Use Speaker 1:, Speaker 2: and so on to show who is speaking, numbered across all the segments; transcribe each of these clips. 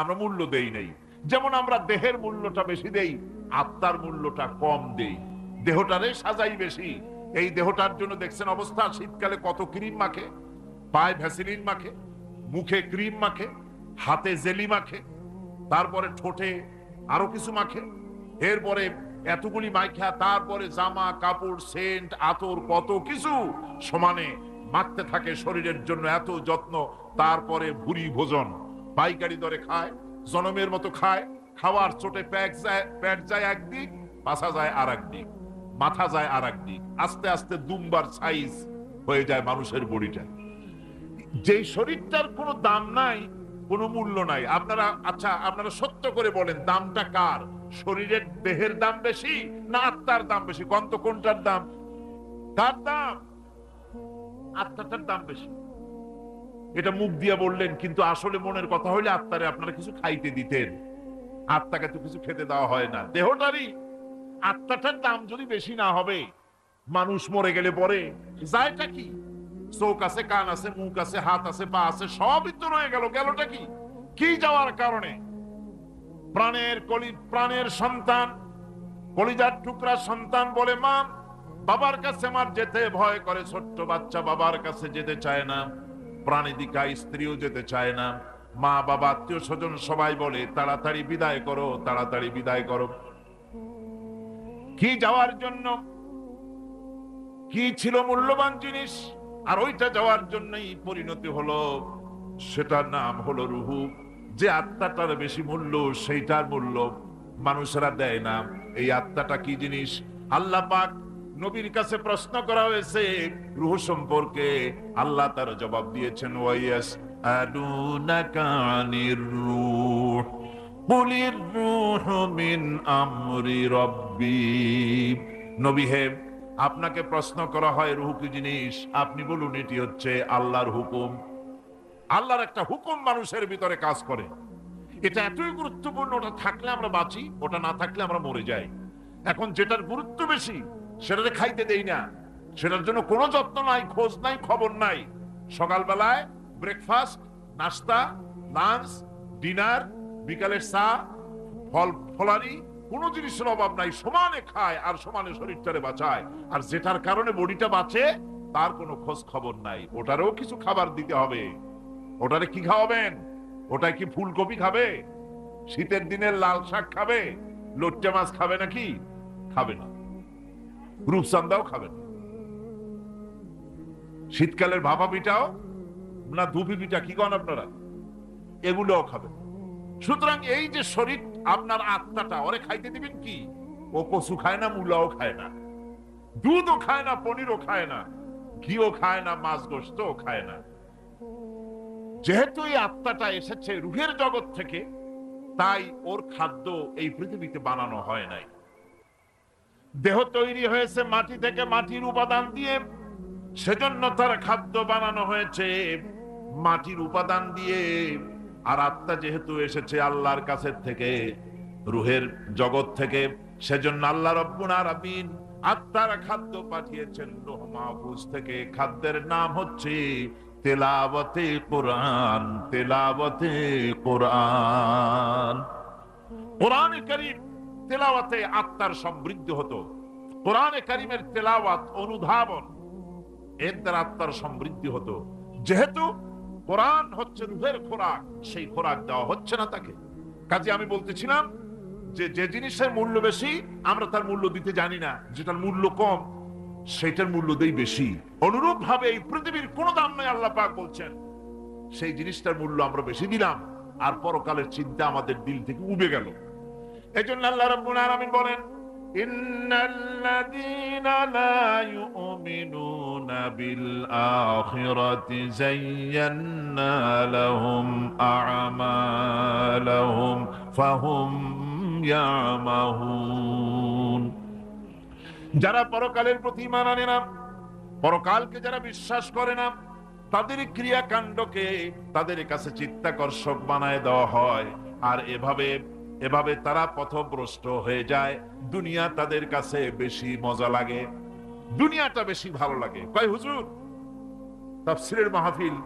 Speaker 1: আমরা মূল্য দেই নেই। যেমন আমরা দেহের মূল্যটা বেশি দেই, আত্মার মূল্যটা কম দেই। দেহটারে সাজাই বেশি। এই দেহটার জন্য দেখছেন অবস্থা, শীতকালে কত ক্রিম মাখে, পায়ে ভ্যাসিলিন মাখে, মুখে ক্রিম মাখে, হাতে জেলি মাখে, তারপরে ঠোঁটে আরও কিছু মাখে, এরপরে এতগুলি মাইখা, তারপরে জামা, কাপড়, সেন্ট, আতর, কত কিছু সমানে মাখতে থাকে শরীরের জন্য এত যত্ন, তারপরে ভুরি ভোজন। পাইকারি দরে খায়, জনমের মতো খায়, খাওয়ার চোটে প্যাক যায়, প্যাট যায় একদিক পাশা যায় আর দিক মাথা যায় আর দিক আস্তে আস্তে দুমবার সাইজ হয়ে যায় মানুষের বডিটা। যেই শরীরটার কোনো দাম নাই, কোনো মূল্য নাই, আপনারা আচ্ছা আপনারা সত্য করে বলেন, দামটা কার? শরীরের দেহের দাম বেশি না আত্মার দাম বেশি? কন্ত কোনটার দাম? কার দাম? আত্মাটার দাম বেশি। এটা মুখ দিয়া বললেন, কিন্তু আসলে মনের কথা হইলে আত্মারে আপনারা কিছু খাইতে দিতেন। আত্মাকে তো কিছু খেতে দেওয়া হয় না। দেহটারই আত্মাটার দাম যদি বেশি না হবে, মানুষ মরে গেলে পরে যায়টা কি? চোখ আছে, কান আছে, মুখ আছে, হাত আছে, পা আছে, সবই তো রয়ে গেল। গেলটা কি? কি যাওয়ার কারণে? প্রাণের কলি, প্রাণের সন্তান, কলিজার টুকরা সন্তান বলে, মা, বাবার কাছে আমার যেতে ভয় করে, ছোট্ট বাচ্চা বাবার কাছে যেতে চায় না। প্রাণীদিকা স্ত্রীও যেতে চায় না। মা, বাবা, আত্মীয় স্বজন সবাই বলে, তাড়াতাড়ি বিদায় করো, তাড়াতাড়ি বিদায় করো। কি যাওয়ার জন্য? কি ছিল মূল্যবান জিনিস? আর ওইটা যাওয়ার জন্যই পরিণতি হলো। সেটার নাম হলো রুহু। যে আত্মাটার বেশি মূল্য, সেইটার মূল্য মানুষেরা দেয় না। এই আত্মাটা কি জিনিস? আল্লাহ পাক নবীর কাছে প্রশ্ন করা হয়েছে, রুহ সম্পর্কে আল্লাহ তার জবাব দিয়েছেন, ওয়াইয়াস আদুনাকা আনির রূহ রূহ মিন আমরি রব্বি। নবী হে, আপনাকে প্রশ্ন করা হয় রুহ কি জিনিস? আপনি বলুন, এটি হচ্ছে আল্লাহর হুকুম। আল্লাহর একটা হুকুম মানুষের ভিতরে কাজ করে। এটা এতই গুরুত্বপূর্ণ, ওটা থাকলে আমরা বাঁচি, ওটা না থাকলে আমরা মরে যাই। এখন যেটার গুরুত্ব বেশি সেটাতে খাইতে দেই না। সেটার জন্য কোনো যত্ন নাই, খোঁজ নাই, খবর নাই। সকালবেলায় ব্রেকফাস্ট নাস্তা লাঞ্চ ডিনার বিকালের চা, ফল ফলারি কোনো জিনিসের অভাব নাই। সমানে খায় আর সমানে শরীরটারে বাঁচায়। আর যেটার কারণে বডিটা বাঁচে, তার কোনো খোঁজ খবর নাই। ওটারও কিছু খাবার দিতে হবে। ওটারে কি খাওয়াবেন? ওটায় কি ফুলকপি খাবে? শীতের দিনের লাল শাক খাবে? লোট্টে মাছ খাবে নাকি? খাবে না। রূপসান্দাও খাবে না। শীতকালের ভাপা পিঠাও না ধুপি পিঠা, কি কন আপনারা? এগুলোও খাবে না। সুতরাং এই যে শরীর আপনার আত্মাটা, ওরে খাইতে দিবেন কি? ও কচু খায় না, মূলাও খায় না। দুধও খায় না, পনিরও খায় না। ঘিও খায় না, মাছ গোস্তও খায় না। যেহেতু এই আত্মাটা এসেছে রুহের জগৎ থেকে, তাই ওর খাদ্য এই পৃথিবীতে বানানো হয় নাই। দেহ তৈরি হয়েছে মাটি থেকে মাটির উপাদান দিয়ে। সেজন্য তার খাদ্য বানানো হয়েছে। মাটির উপাদান দিয়ে। আর আত্মা যেহেতু এসেছে আল্লাহর কাছের থেকে, রুহের জগৎ থেকে, সেজন্য আল্লাহ রব্বুল আরাবিন আত্মার খাদ্য পাঠিয়েছেন লোহ মাহফুজ থেকে। খাদ্যের নাম হচ্ছে তেলাবতে কোরআন তেলাবতে কোরআন। কোরআন করিম তেলাওয়াতে আত্মার সমৃদ্ধি হতো। কোরআনে করিমের তেলাওয়াত অনুধাবন, এর দ্বারা আত্মার সমৃদ্ধি হতো। যেহেতু কোরআন হচ্ছে রুহের খোরাক, সেই খোরাক দেওয়া হচ্ছে না তাকে। কাজে আমি বলতেছিলাম যে যে জিনিসের মূল্য বেশি, আমরা তার মূল্য দিতে জানি না। যেটার মূল্য কম সেটার মূল্য দেই বেশি। অনুরূপ ভাবে এই পৃথিবীর কোনো দাম নেই আল্লাহ পাক বলছেন, সেই জিনিসটার মূল্য আমরা বেশি দিলাম, আর পরকালের চিন্তা আমাদের দিল থেকে উবে গেল। এই জন্য আল্লাহ রাব্বুল আলামিন বলেন, ইন্নাল্লাযীনা লা ইউমিনুনা বিল আখিরাতি যায়্যান্না লাহুম আ'মালাহুম ফাহুম ইয়ামাহুন. যারা পরকালের প্রতি ইমান আনে না, পরকালকে যারা বিশ্বাস করে না, তাদের ক্রিয়াকাণ্ডকে তাদের কাছে চিত্তাকর্ষক বানায় দেওয়া হয়। আর এভাবে এভাবে তারা পথভ্রষ্ট হয়ে যায়। দুনিয়া তাদের কাছে বেশি মজা লাগে। দুনিয়াটা বেশি ভালো লাগে। কয়, হুজুর? তাফসিরের মাহফিল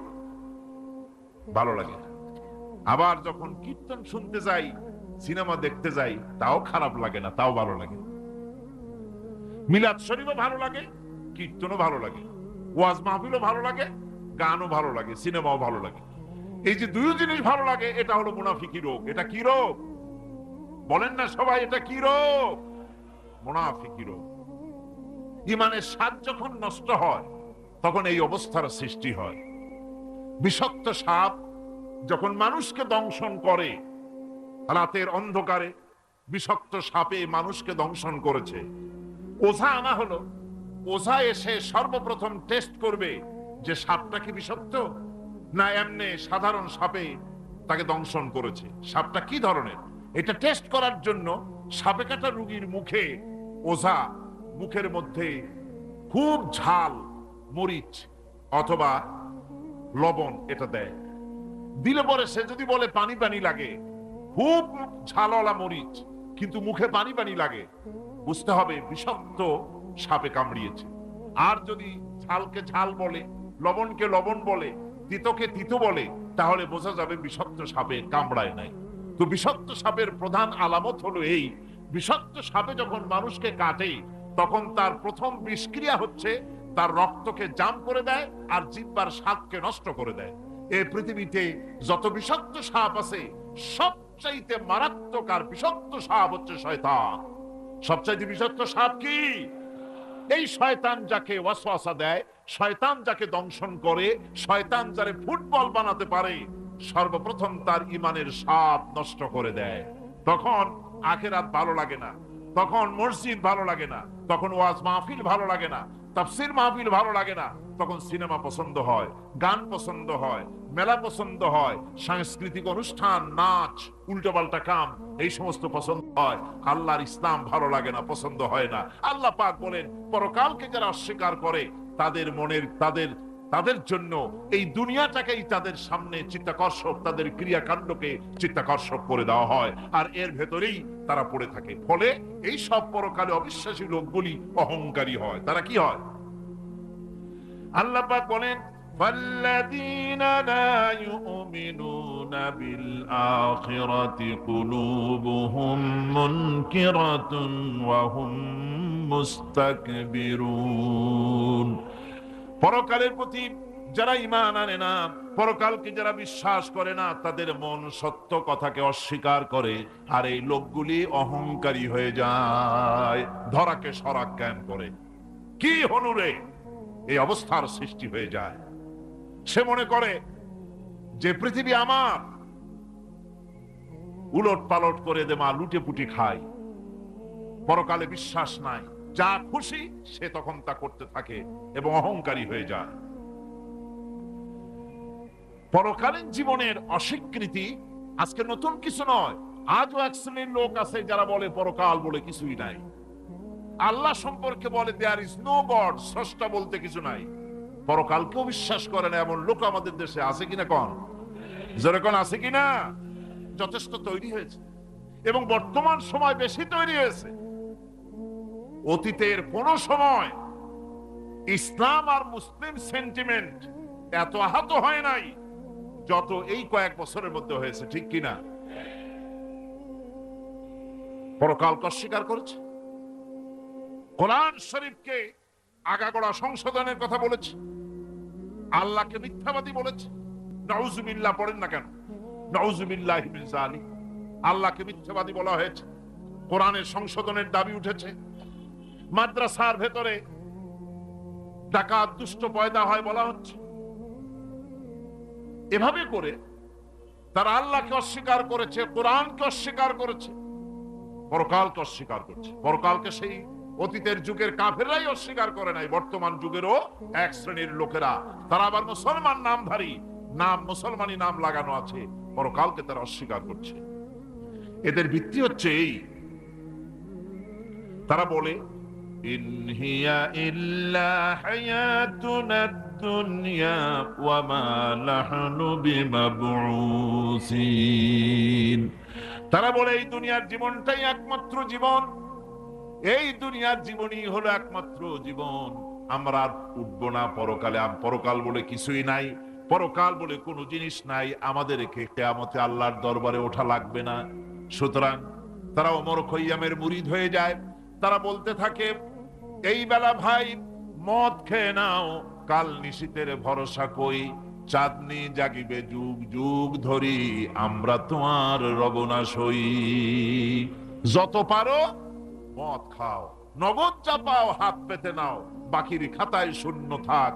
Speaker 1: ভালো লাগে। আবার যখন কীর্তন শুনতে যাই, সিনেমা দেখতে যাই, তাও খারাপ লাগে না, তাও ভালো লাগে। মিলাদ শরীফও ভালো লাগে, কীর্তনও ভালো লাগে, ওয়াজ মাহফিলও ভালো লাগে, গানও ভালো লাগে, সিনেমাও ভালো লাগে। এই যে দুই জিনিস ভালো লাগে, এটা হলো মুনাফিকি রোগ। এটা কি রোগ? বলেন না সবাই, এটা কি রোগ? মুনাফিকি রোগ। ইমানের স্বাদ যখন নষ্ট হয়, তখন এই অবস্থার সৃষ্টি হয়। বিষাক্ত সাপ যখন মানুষকে দংশন করে, রাতের অন্ধকারে বিষাক্ত সাপে মানুষকে দংশন করেছে। ওঝা আনা হলো, ওঝা এসে সর্বপ্রথম টেস্ট করবে যে সাপটা কি বিষাক্ত, না এমনি সাধারণ সাপে তাকে দংশন করেছে। সাপটা কি ধরনের? এটা টেস্ট করার জন্য সাপে কাটা রুগীর মুখে ওঝা, মুখের মধ্যে খুব ঝাল মরিচ অথবা লবণ এটা দেয়। দিলে পরে সে যদি বলে পানি পানি লাগে, খুব ঝালওয়ালা মরিচ, কিন্তু মুখে পানি পানি লাগে, বুঝতে হবে বিষাক্ত সাপে কামড়িয়েছে। আর যদি ঝালকে ঝাল বলে, লবণকে লবণ বলে, তিতকে তিত বলে, তাহলে বোঝা যাবে বিষাক্ত সাপে কামড়ায় নাই। তো বিষাক্ত সাপের প্রধান আলামত হলো এই। বিষাক্ত সাপে যখন মানুষকে কাটে, তখন তার প্রথম বিষক্রিয়া হচ্ছে তার রক্তকে জাম করে দেয় আর জিব্বার স্বাদকে নষ্ট করে দেয়। এই পৃথিবীতে যত বিষাক্ত সাপ আছে, সবচাইতে মারাত্মক আর বিষাক্ত সাপ হচ্ছে শয়তান। সবচাইতে বিষাক্ত সাপ কি? এই শয়তান যাকে ওয়াসওয়াসা দেয়, শয়তান যাকে দংশন করে, শয়তান যারে ফুটবল বানাতে পারে সর্বপ্রথম তার ইমানের স্বাদ নষ্ট করে দেয়। তখন আখেরাত ভালো লাগে না, তখন মসজিদ ভালো লাগে না, তখন ওয়াজ মাহফিল ভালো লাগে না, তাফসির মাহফিল ভালো লাগে না, তখন সিনেমা পছন্দ হয়, গান পছন্দ হয়, মেলা পছন্দ হয়, সাংস্কৃতিক অনুষ্ঠান, নাচ, উল্টোপাল্টা কাম, এই সমস্ত পছন্দ হয়। আল্লাহর ইসলাম ভালো লাগে না, পছন্দ হয় না। আল্লাহ পাক বলেন, পরকালকে যারা অস্বীকার করে, তাদের মনের, তাদের তাদের জন্য এই দুনিয়াটাকেই তাদের সামনে চিত্তাকর্ষক তাদের ক্রিয়াকাণ্ডকে চিত্তাকর্ষক করে দেওয়া হয় আর এর ভেতরেই তারা পড়ে থাকে ফলে এই সব পরকালে অবিশ্বাসী লোকগুলি অহংকারী হয় তারা কি হয় আল্লাহ পাক বলেন فالذين لا يؤمنون بالآخرة قلوبهم منكرة وهم مستكبرون পরকালের প্রতি যারা ইমান আনে না, পরকালকে যারা বিশ্বাস করে না, তাদের মন সত্য কথাকে অস্বীকার করে আর এই লোকগুলি অহংকারী হয়ে যায়, ধরাকে সরাক জ্ঞান করে। কি হনুরে এই অবস্থার সৃষ্টি হয়ে যায়। সে মনে করে যে পৃথিবী আমার উলট পালট করে দে মা লুটে পুটি খায়। পরকালে বিশ্বাস নাই। যা খুশি সে তখন তা করতে থাকে এবং অহংকারী হয়ে যায়। পরকালীন জীবনের অস্বীকৃতি আজকে নতুন কিছু নয়। আজও এক শ্রেণির লোক আছে যারা বলে পরকাল বলে কিছুই নাই। আল্লাহ সম্পর্কে বলে দেয়ার ইজ নো গড স্রষ্টা বলতে কিছু নাই। পরকালকেও বিশ্বাস করে না এমন লোক আমাদের দেশে আছে কিনা কন? যেরকম আছে কিনা? যথেষ্ট তৈরি হয়েছে। এবং বর্তমান সময় বেশি তৈরি হয়েছে। অতীতের কোন সময় ইসলাম আর মুসলিম সেন্টিমেন্ট এত আহত হয় নাই, যত এই কয়েক বছরের মধ্যে হয়েছে, ঠিক কিনা? পরকালকে অস্বীকার করেছে। কোরআন শরীফকে আগাগোড়া সংশোধনের কথা বলেছে। আল্লাহকে মিথ্যাবাদী বলেছে। নউজুবিল্লাহ পড়েন না কেন? নউজুবিল্লাহ আল্লাহকে মিথ্যাবাদী বলা হয়েছে। কোরআনের সংশোধনের দাবি উঠেছে। মাদ্রাসার ভেতরে ডাকাত, দুষ্ট, পয়দা হয় বলা হচ্ছে। এভাবে করে তারা আল্লাহকে অস্বীকার করেছে, কোরআনকে অস্বীকার করেছে, পরকালকে অস্বীকার করছে। পরকালকে সেই অতীতের যুগের কাফেরাই অস্বীকার করে নাই, বর্তমান যুগেরও এক শ্রেণির লোকেরা। তারা আবার মুসলমান নামধারী, নাম, মুসলমানি নাম লাগানো আছে, পরকালকে তারা অস্বীকার করছে। এদের ভিত্তি হচ্ছে এই। তারা বলে হিয়া ইল্লা হায়াতুনা দুনিয়া ওয়া মা নাহনু বিমাবউসিন তারা বলে, এই দুনিয়ার জীবনটাই একমাত্র জীবন। এই দুনিয়ার জীবনই হলো একমাত্র জীবন। আমরা উঠবো না পরকালে। পরকাল বলে কিছুই নাই। পরকাল বলে কোনো জিনিস নাই। আমাদেরকে কেয়ামতে আল্লাহর দরবারে ওঠা লাগবে না। সুতরাং তারা অমর খৈয়ামের মুরিদ হয়ে যায়। তারা বলতে থাকে এই বেলা ভাই, মদ খেয়ে নাও। কাল নিশীতের ভরসা কই। চাঁদনি জাগিবে যুগ যুগ ধরি, আমরা তোমার রবনা সই। যত পারো, মদ খাও। নগদ চাপাও হাত পেতে নাও। বাকির খাতায় শূন্য থাক।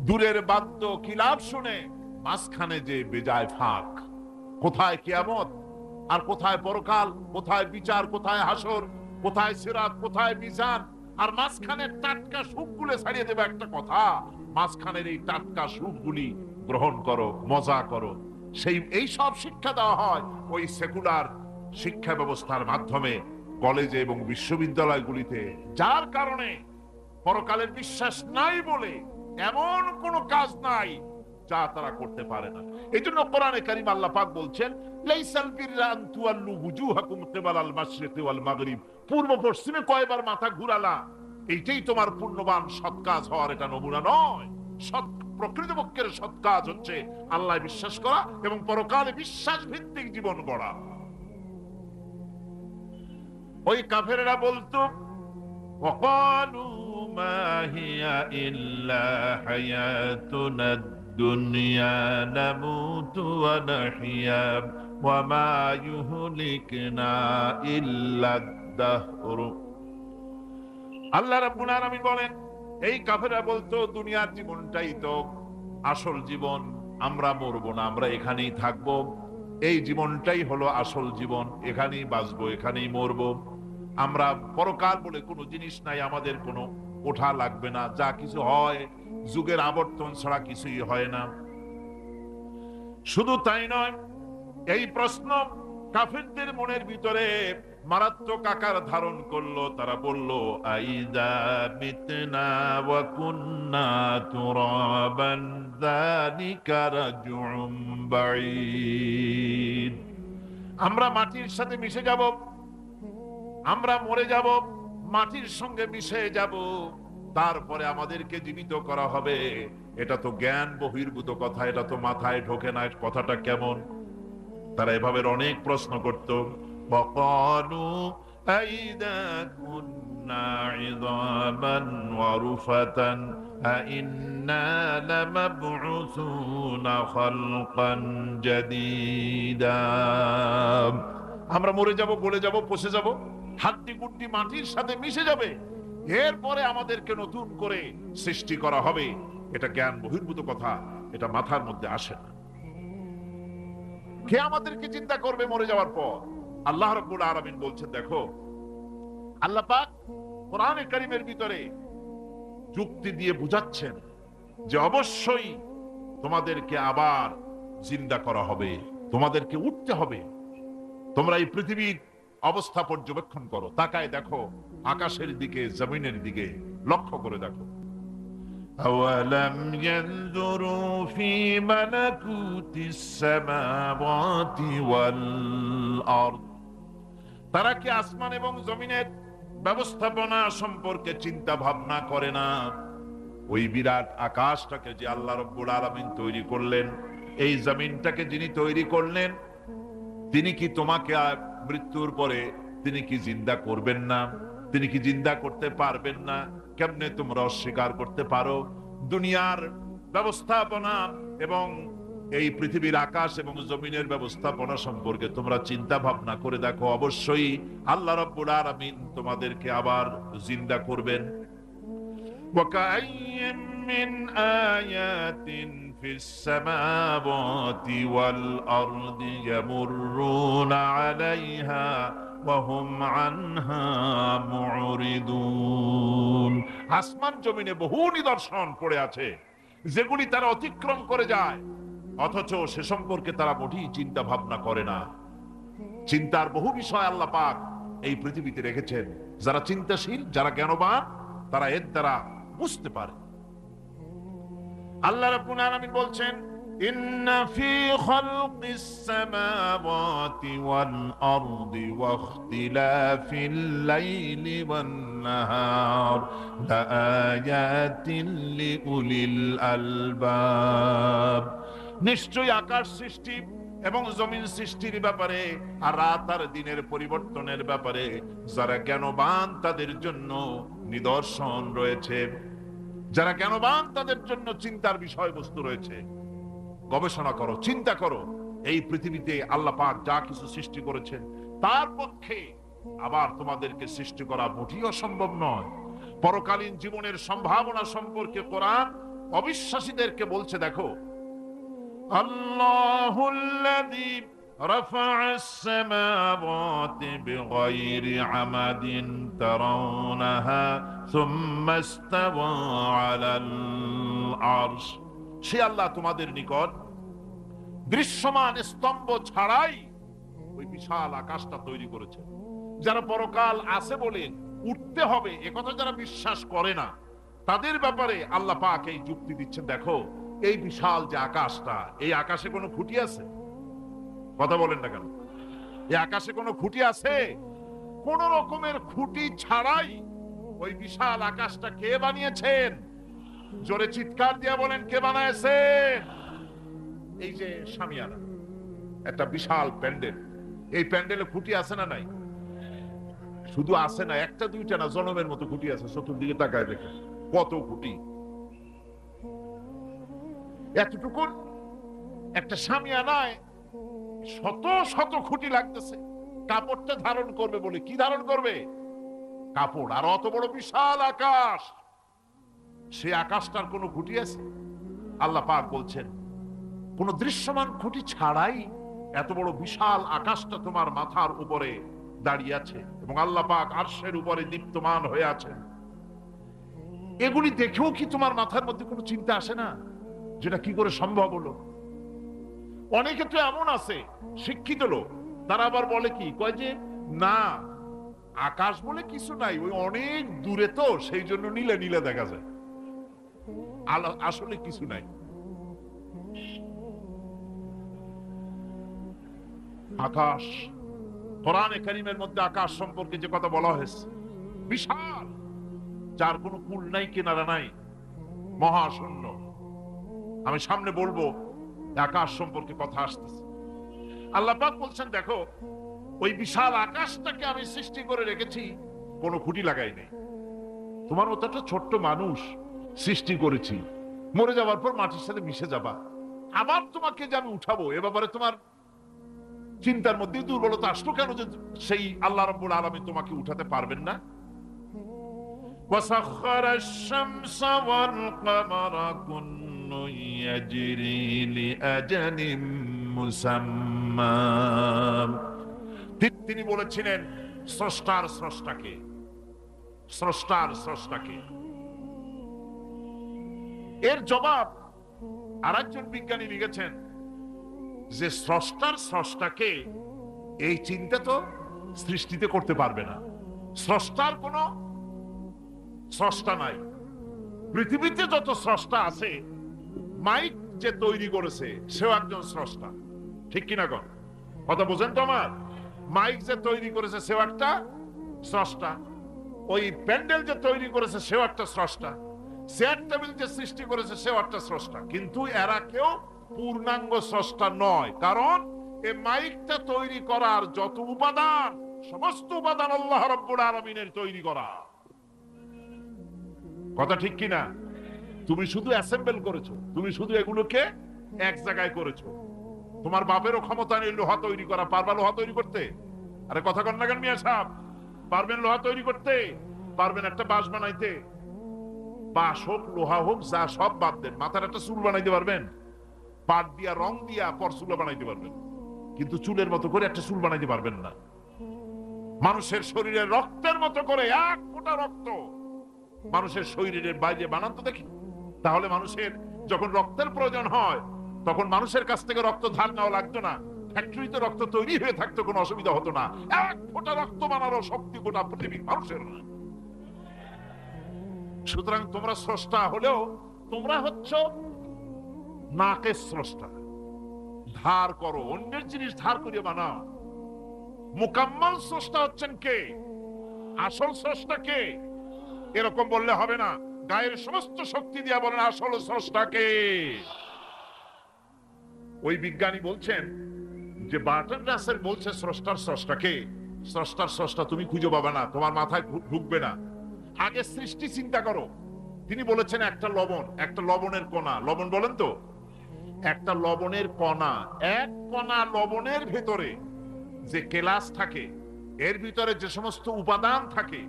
Speaker 1: দূরের বাদ্য কিলাপ শুনে, মাঝখানে যে বেজায় ফাঁক। কোথায় কিয়ামত? আর কোথায় পরকাল? কোথায় বিচার? কোথায় হাসর? কোথায় সিরাত? কোথায় মিজান? আর মাঝখানে টাটকা সুখগুলো ছাড়িয়ে দেবে একটা কথা। মাঝখানের এই টাটকা সুখগুলি গ্রহণ করো, মজা করো। সেই, এই সব শিক্ষা দেওয়া হয় ওই সেকুলার শিক্ষা ব্যবস্থার মাধ্যমে কলেজে এবং বিশ্ববিদ্যালয়গুলিতে। যার কারণে পরকালের বিশ্বাস নাই বলে এমন কোনো কাজ নাই যা তারা করতে পারে না এই জন্য কোরআনে কারিম আল্লাহ পাক বলছেন লাইসাল বিররা আন তুয়াল্লু বুজুহাকুম কিবালাল মাশরিকি ওয়াল মাগরিব পূর্ব পশ্চিমে কয়বার মাথা ঘুরালা এইটাই তোমার পূর্ণবান সৎ কাজ হওয়ার এটা নমুনা নয় সৎ প্রকৃতপক্ষের সৎ কাজ হচ্ছে আল্লাহ বিশ্বাস করা এবং পরকালে বিশ্বাস ভিত্তিক জীবন গড়া ওই কাফেরেরা বলতো وقالوا ما هي إلا حياتنا الدنيا نموت ونحيا وما يهلكنا إلا الدهر আল্লাহ রাব্বুল আলামিন বলেন এই কাফেররা বলতো দুনিয়ার জীবনটাই তো আসল জীবন আমরা মরবো না আমরা এখানেই থাকবো এই জীবনটাই হলো আসল জীবন এখানেই বাঁচবো এখানেই মরবো আমরা পরকাল বলে কোনো জিনিস নাই আমাদের কোনো ওঠা লাগবে না, যা কিছু হয়, যুগের আবর্তন ছাড়া কিছুই হয় না। শুধু তাই নয়, এই প্রশ্ন কাফেরদের মনের ভিতরে মারাত্মক আকার ধারণ করল। তারা বলল আমরা মাটির সাথে মিশে যাব, আমরা মরে যাব মাটির সঙ্গে মিশে যাব। তারপরে আমাদেরকে জীবিত করা হবে। এটা তো জ্ঞান বহির্ভূত কথা, এটা তো মাথায় ঢোকে না কথাটা কেমন? তারা এভাবে অনেক প্রশ্ন করত। আমরা মরে যাব, গলে যাব, পচে যাব। হাড্ডি গুড্ডি মাটির সাথে মিশে যাবে। এরপরে আমাদেরকে নতুন করে সৃষ্টি করা হবে। এটা জ্ঞান বহির্ভূত কথা, এটা মাথার মধ্যে আসে না। কে আমাদেরকে চিন্তা করবে মরে যাওয়ার পর? আল্লাহ রব্বুল আলামিন বলছেন, দেখো, আল্লাহ পাক কোরআনে কারিমের ভিতরে যুক্তি দিয়ে বুঝাচ্ছেন যে অবশ্যই তোমাদেরকে আবার জিন্দা করা হবে, তোমাদেরকে উঠতে হবে। তোমরা এই পৃথিবীর অবস্থা পর্যবেক্ষণ করো তাকায় দেখো আকাশের দিকে জমিনের দিকে লক্ষ্য করে দেখো أولم ينظروا في ملكوت السماوات والأرض তারা কি আসমান এবং জমিনের ব্যবস্থাপনা সম্পর্কে চিন্তা ভাবনা করে না ওই বিরাট আকাশটাকে যে আল্লাহ রব্বুল আলামিন তৈরি করলেন এই জমিনটাকে যিনি তৈরি করলেন তিনি কি তোমাকে আর মৃত্যুর পরে তিনি কি জিন্দা করবেন না তিনি কি জিন্দা করতে পারবেন না কেমনে তোমরা অস্বীকার করতে পারো দুনিয়ার ব্যবস্থাপনা এবং এই পৃথিবীর আকাশ এবং জমিনের ব্যবস্থাপনা সম্পর্কে তোমরা চিন্তা ভাবনা করে দেখো অবশ্যই আল্লাহ রাব্বুল আলামিন তোমাদেরকে আবার জিন্দা করবেন وكأي من آيات في السماوات والأرض يمرون عليها وهم عنها معرضون আসমান জমিনে বহু নিদর্শন পড়ে আছে যেগুলি তারা অতিক্রম করে যায় অথচ সে সম্পর্কে তারা মোটেই চিন্তা ভাবনা করে না চিন্তার বহু বিষয় আল্লাহ পাক এই পৃথিবীতে রেখেছেন যারা চিন্তাশীল যারা জ্ঞানবান তারা এর দ্বারা বুঝতে পারে আল্লাহ রাব্বুল আলামিন বলছেন, ইন্না ফি খালকিস সামাওয়াতি ওয়াল আরদি ওয়া ইখতিলাফিল লাইলি ওয়ান নাহার। লাআয়াতিন লিউলিল আলবাব। নিশ্চয়ই আকাশ সৃষ্টি এবং জমিন সৃষ্টির ব্যাপারে আর রাত আর দিনের পরিবর্তনের ব্যাপারে যারা জ্ঞানবান তাদের জন্য নিদর্শন রয়েছে। যারা জ্ঞানবান তাদের জন্য চিন্তার বিষয়বস্তু রয়েছে। গবেষণা করো, চিন্তা করো। এই পৃথিবীতে আল্লাহ পাক যা কিছু সৃষ্টি করেছেন, তার পক্ষে আবার তোমাদেরকে সৃষ্টি করা মোটেই অসম্ভব নয়। পরকালীন জীবনের সম্ভাবনা সম্পর্কে কোরআন অবিশ্বাসীদেরকে বলছে, দেখো আল্লাহ رفع السماوات بغير عمد ترونها ثم استوى على العرش সে আল্লাহ তোমাদের নিকট দৃশ্যমান স্তম্ভ ছাড়াই ওই বিশাল আকাশটা তৈরি করেছে যারা পরকাল আছে বলে উঠতে হবে একথা যারা বিশ্বাস করে না তাদের ব্যাপারে আল্লাহ পাক এই যুক্তি দিচ্ছেন দেখো এই বিশাল যে আকাশটা এই আকাশে কোনো খুঁটি আছে কথা বলেন না কেন? এই আকাশে কোনো খুঁটি আছে? কোন রকমের খুঁটি ছাড়াই ওই বিশাল আকাশটা কে বানিয়েছেন? জোরে চিৎকার দিয়ে বলেন, কে বানাইছেন? এই যে সামিয়ানা একটা বিশাল প্যান্ডেল। এই প্যান্ডেলে খুঁটি আছে না নাই? শুধু আছে না, একটা, দুইটা না জনমের মতো খুঁটি আছে, চতুর্দিকে তাকায় দেখে। কত খুঁটি। এতটুকুন একটা সামিয়ানায় শত শত খুঁটি লাগতেছে। কাপড়টা ধারণ করবে বলে কি ধারণ করবে? কাপড়, আর অত বড় বিশাল আকাশ। সে আকাশটার কোনো খুঁটি আছে? আল্লাহ পাক বলছেন, কোন দৃশ্যমান খুঁটি ছাড়াই এত বড় বিশাল আকাশটা তোমার মাথার উপরে দাঁড়িয়ে আছে এবং আল্লাহ পাক আরশের উপরে দীপ্তমান হয়ে আছেন। এগুলি দেখেও কি তোমার মাথার মধ্যে কোনো চিন্তা আসে না? যেটা কি করে সম্ভব হলো? অনেকে ক্ষেত্রে এমন আছে, শিক্ষিত লোক। তারা আবার বলে কি? কয় যে, না, আকাশ বলে কিছু নাই, ওই অনেক দূরে তো, সেই জন্য নীলে নীলে দেখা যায়। আসলে কিছু নাই। আকাশ, কোরআনে কারিমের মধ্যে আকাশ সম্পর্কে যে কথা বলা হয়েছে, বিশাল, যার কোনো কুল নাই, কিনারা নাই, মহাশূন্য। আমি সামনে বলব আকাশ সম্পর্কে কথা আসতেছে আল্লাহ পাক বলছেন দেখো ওই বিশাল আকাশটাকে আমি সৃষ্টি করে রেখেছি কোনো খুঁটি লাগাই নেই তোমার মতো একটা ছোট্ট মানুষ সৃষ্টি করেছি মরে যাওয়ার পর মাটির সাথে মিশে যাবা আবার তোমাকে যে আমি উঠাবো এ ব্যাপারে তোমার চিন্তার মধ্যে দুর্বলতা আসলো কেন যে সেই আল্লাহ রব্বুল আলমী তোমাকে উঠাতে পারবেন না وسخر الشمس والقمر كل يجري لأجل مسمى তি- তিনি বলেছিলেন স্রষ্টার স্রষ্টাকে স্রষ্টার স্রষ্টাকে এর জবাব আরেকজন বিজ্ঞানী লিখেছেন যে স্রষ্টার স্রষ্টাকে এই চিন্তা তো সৃষ্টিতে করতে পারবে না স্রষ্টার কোনো স্রষ্টা নাই পৃথিবীতে যত স্রষ্টা আছে মাইক যে তৈরি করেছে, সেও একজন স্রষ্টা। ঠিক কিনা কন? কথা বোঝেন তো আমার? মাইক যে তৈরি করেছে, সেও একটা স্রষ্টা। ওই প্যান্ডেল যে তৈরি করেছে, সেও একটা স্রষ্টা। চেয়ার টেবিল যে সৃষ্টি করেছে, সেও একটা স্রষ্টা। কিন্তু এরা কেউ পূর্ণাঙ্গ স্রষ্টা নয়। কারণ এই মাইকটা তৈরি করার যত উপাদান, সমস্ত উপাদান আল্লাহ রব্বুল আলমিনের তৈরি করা। কথা ঠিক কিনা? তুমি শুধু অ্যাসেম্বল করেছ, তুমি শুধু এগুলোকে এক জায়গায় করেছ। তোমার বাপেরও ক্ষমতা নেই লোহা তৈরি করা, পারবা লোহা তৈরি করতে? আরে কথা কন না কেন মিয়া সাহেব? পারবেন লোহা তৈরি করতে? পারবেন একটা বাঁশ বানাইতে? বাঁশ হোক, লোহা হোক, যা সব বাদ দেন। মাথার একটা চুল বানাইতে পারবেন? পাট দিয়া, রং দিয়া, পরচুলা বানাইতে পারবেন। কিন্তু চুলের মতো করে একটা চুল বানাইতে পারবেন না। মানুষের শরীরে রক্তের মতো করে এক ফোঁটা রক্ত। মানুষের শরীরের বাইরে বানান তো দেখি। তাহলে মানুষের যখন রক্তের প্রয়োজন হয়, তখন মানুষের কাছ থেকে রক্ত ধার নেওয়া লাগতো না। ফ্যাক্টরিতে রক্ত তৈরি হয়ে থাকতো, কোনো অসুবিধা হতো না। এক ফোঁটা রক্ত বানানোর শক্তি গোটা পৃথিবীর মানুষের। না। সুতরাং তোমরা স্রষ্টা হলেও, তোমরা হচ্ছ নাকের স্রষ্টা। ধার করো, অন্যের জিনিস ধার করিয়ে বানাও। মোকাম্মল স্রষ্টা হচ্ছেন কে? আসল স্রষ্টা কে? এরকম বললে হবে না। গায়ের সমস্ত শক্তি দিয়া বলেন, আসল স্রষ্টা কে ওই বিজ্ঞানী বলছেন যে, বার্টন রাসেল বলছে, স্রষ্টার স্রষ্টাকে। স্রষ্টার স্রষ্টা তুমি খুঁজে পাবে না, তোমার মাথায় ঢুকবে না। আগে সৃষ্টি চিন্তা করো। তিনি বলেছেন, একটা লবণ, একটা লবণের কণা। লবণ বলেন তো? একটা লবণের কণা, এক কণা লবণের ভেতরে যে কেলাস থাকে, এর ভিতরে যে সমস্ত উপাদান থাকে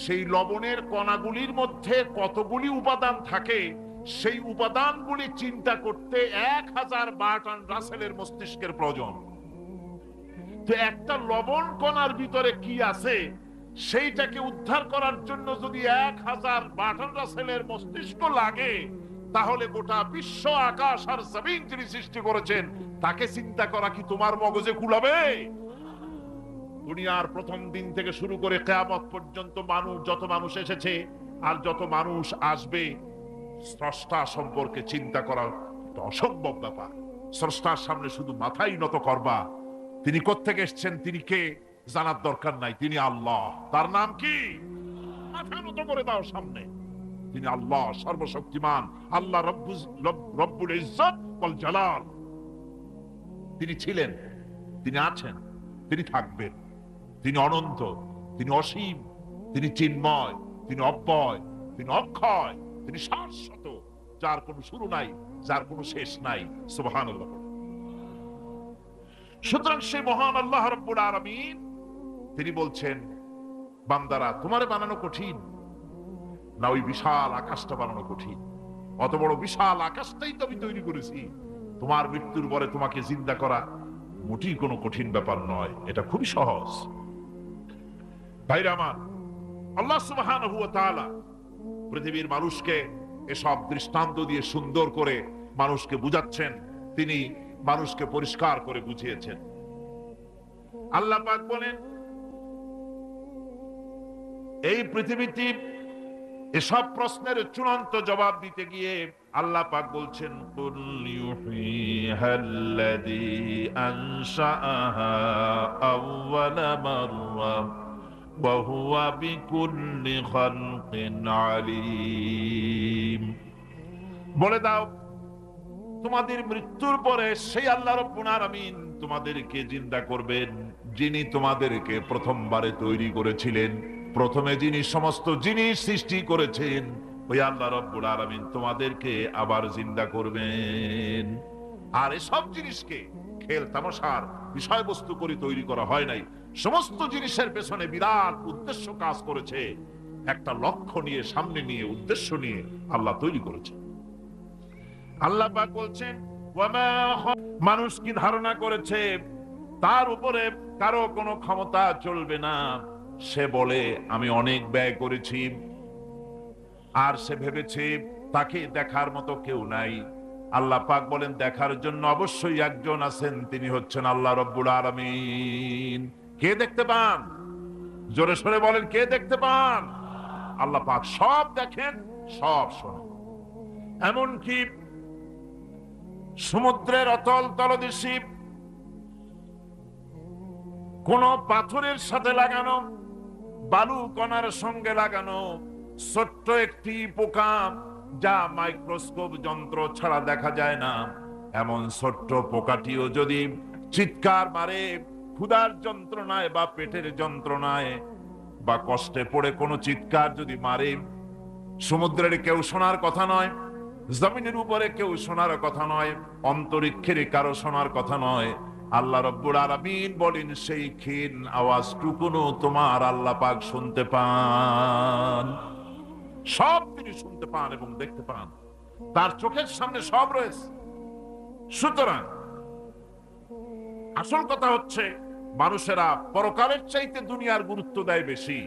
Speaker 1: সেই লবণের কণাগুলির মধ্যে কতগুলি উপাদান থাকে, সেই উপাদানগুলি চিন্তা করতে এক হাজার বার্টন রাসেলের মস্তিষ্কের প্রয়োজন। একটা লবণ কণার ভিতরে কি আছে, সেইটাকে উদ্ধার করার জন্য যদি এক হাজার বার্টন রাসেলের মস্তিষ্ক লাগে, তাহলে গোটা বিশ্ব আকাশ আর জমিন যিনি সৃষ্টি করেছেন, তাকে চিন্তা করা কি তোমার মগজে কুলাবে? দুনিয়ার প্রথম দিন থেকে শুরু করে কেয়ামত পর্যন্ত মানুষ, যত মানুষ এসেছে আর যত মানুষ আসবে, স্রষ্টা সম্পর্কে চিন্তা করা অসম্ভব ব্যাপার। স্রষ্টার সামনে শুধু মাথাই নত করবা। তিনি কোত্থেকে এসছেন, তিনি কে, জানার দরকার নাই। তিনি আল্লাহ। তার নাম কি? মাথা নত করে দাও সামনে। তিনি আল্লাহ সর্বশক্তিমান, আল্লাহ রব্বুল ইজ্জত জালাল। তিনি ছিলেন, তিনি আছেন, তিনি থাকবেন। তিনি অনন্ত, তিনি অসীম, তিনি চিন্ময়, তিনি অব্যয়, তিনি অক্ষয়, তিনি শাশ্বত, যার কোনো শুরু নাই, যার কোনো শেষ নাই। সুবহানাল্লাহ সুতরাং সে মহান আল্লাহ রব্বুল আলামিন, তিনি বলছেন, বান্দারা, তোমারে বানানো কঠিন। না, ওই বিশাল আকাশটা বানানো কঠিন। অত বড় বিশাল আকাশটাই তো আমি তৈরি করেছি। তোমার মৃত্যুর পরে তোমাকে চিন্তা করা মোটেই কোনো কঠিন ব্যাপার নয়। এটা খুবই সহজ। ভাইরা আল্লাহ সুবহানাহু পৃথিবীর মানুষকে এসব দৃষ্টান্ত দিয়ে সুন্দর করে মানুষকে বুঝাচ্ছেন, তিনি মানুষকে পরিষ্কার করে বুঝিয়েছেন। আল্লাহ পাক বলেন, এই পৃথিবীতে এসব প্রশ্নের চূড়ান্ত জবাব দিতে গিয়ে আল্লাহ পাক বলছেন আনশাআহা হুয়া বিকুল্লি খালকিন আলীম বলে দাও, তোমাদের মৃত্যুর পরে সেই আল্লাহ রব্বুল আলামিন তোমাদেরকে জিন্দা করবেন, যিনি তোমাদেরকে প্রথমবারে তৈরি করেছিলেন। প্রথমে যিনি সমস্ত জিনিস সৃষ্টি করেছেন, ওই আল্লাহ রব্বুল আলামিন তোমাদেরকে আবার জিন্দা করবেন। আর এসব জিনিসকে খেল তামাশার বিষয়বস্তু করে তৈরি করা হয় নাই। সমস্ত জিনিসের পেছনে বিরাট উদ্দেশ্য কাজ করেছে। একটা লক্ষ্য নিয়ে, সামনে নিয়ে, উদ্দেশ্য নিয়ে আল্লাহ তৈরি করেছে। আল্লাহ বলছেন মানুষ কি ধারণা করেছে? তার উপরে কারও কোনো ক্ষমতা চলবে না। সে বলে, আমি অনেক ব্যয় করেছি। আর সে ভেবেছে, তাকে দেখার মতো কেউ নাই। আল্লাহ পাক বলেন, দেখার জন্য অবশ্যই একজন আছেন, তিনি হচ্ছেন আল্লাহ রব্বুল আলামিন। কে দেখতে পান? জোরে সরে বলেন, কে দেখতে পান? আল্লাহ পাক সব দেখেন, সব শোনেন। এমনকি সমুদ্রের অতল তলদেশী কোন পাথরের সাথে লাগানো, বালু কণার সঙ্গে লাগানো ছোট্ট একটি পোকা যা মাইক্রোস্কোপ যন্ত্র ছাড়া দেখা যায় না। এমন ছোট্ট পোকাটিও যদি চিৎকার মারে, ক্ষুধার যন্ত্রণায় বা পেটের যন্ত্রণায় বা কষ্টে পড়ে কোনো চিৎকার যদি মারে, সমুদ্রের কেউ শোনার কথা নয়, জমিনের উপরে কেউ শোনার কথা নয়, অন্তরিক্ষের কারও শোনার কথা নয়। আল্লাহ রব্বুল আলামিন বলেন, সেই ক্ষীণ আওয়াজটুকুনো তোমার আল্লাহ পাক শুনতে পান। সব তিনি শুনতে পান এবং দেখতে পান তার চোখের সামনে সব রয়েছে সুতরাং আসল কথা হচ্ছে মানুষেরা পরকালের চাইতে দুনিয়ার গুরুত্ব দেয় বেশি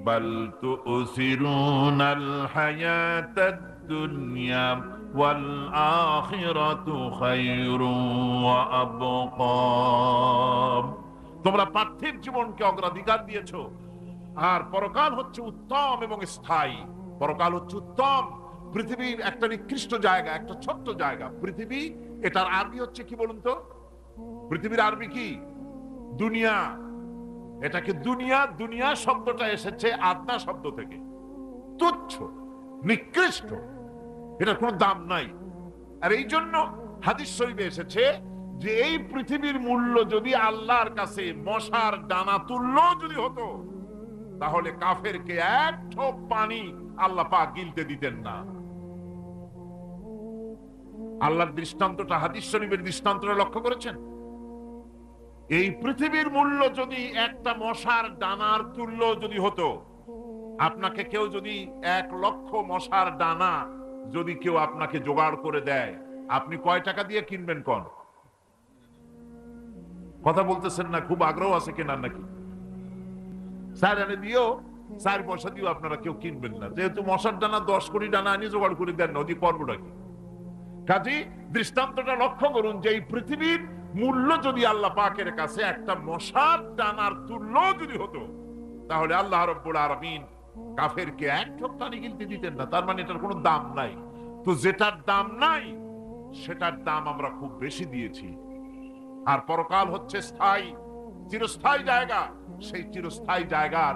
Speaker 1: بل تؤثرون الحياة الدنيا والآخرة خير وأبقى তোমরা পার্থিব জীবনকে অগ্রাধিকার দিয়েছো আর পরকাল হচ্ছে উত্তম এবং স্থায়ী। পরকাল হচ্ছে উত্তম। পৃথিবীর একটা নিকৃষ্ট জায়গা, একটা ছোট্ট জায়গা। পৃথিবী, এটার আরবি হচ্ছে কি বলুন তো? পৃথিবীর আরবি কি? দুনিয়া। এটাকে দুনিয়া দুনিয়া শব্দটা এসেছে আদনা শব্দ থেকে। তুচ্ছ, নিকৃষ্ট। এটার কোনো দাম নাই। আর এই জন্য হাদিস শরীফে এসেছে যে এই পৃথিবীর মূল্য যদি আল্লাহর কাছে মশার ডানা তুল্য যদি হতো তাহলে কাফেরকে এক ঠোপ পানি আল্লাহ পাক গিলতে দিতেন না। আল্লাহর দৃষ্টান্তটা হাদিস শরীফের দৃষ্টান্তটা লক্ষ্য করেছেন? এই পৃথিবীর মূল্য যদি একটা মশার ডানার তুল্য যদি হতো, আপনাকে কেউ যদি এক লক্ষ মশার ডানা যদি কেউ আপনাকে জোগাড় করে দেয়, আপনি কয় টাকা দিয়ে কিনবেন কোন? কথা বলতেছেন না, খুব আগ্রহ আছে কেনার নাকি? স্যার এনে দিও। চার পয়সা দিও আপনারা কেউ কিনবেন না। যেহেতু মশার ডানা দশ কোটি ডানা আনি জোগাড় করে দেন না ওদি করবোটা কি? কাজী দৃষ্টান্তটা লক্ষ্য করুন যে এই পৃথিবীর মূল্য যদি আল্লাহ পাকের কাছে একটা মশার ডানার তুল্য যদি হতো তাহলে আল্লাহ রব্বুল আরামিন কাফেরকে এক ঠোকটানি কিনতে দিতেন না। তার মানে এটার কোনো দাম নাই। তো যেটার দাম নাই সেটার দাম আমরা খুব বেশি দিয়েছি। আর পরকাল হচ্ছে স্থায়ী। চিরস্থায়ী জায়গা সেই চিরস্থায়ী জায়গার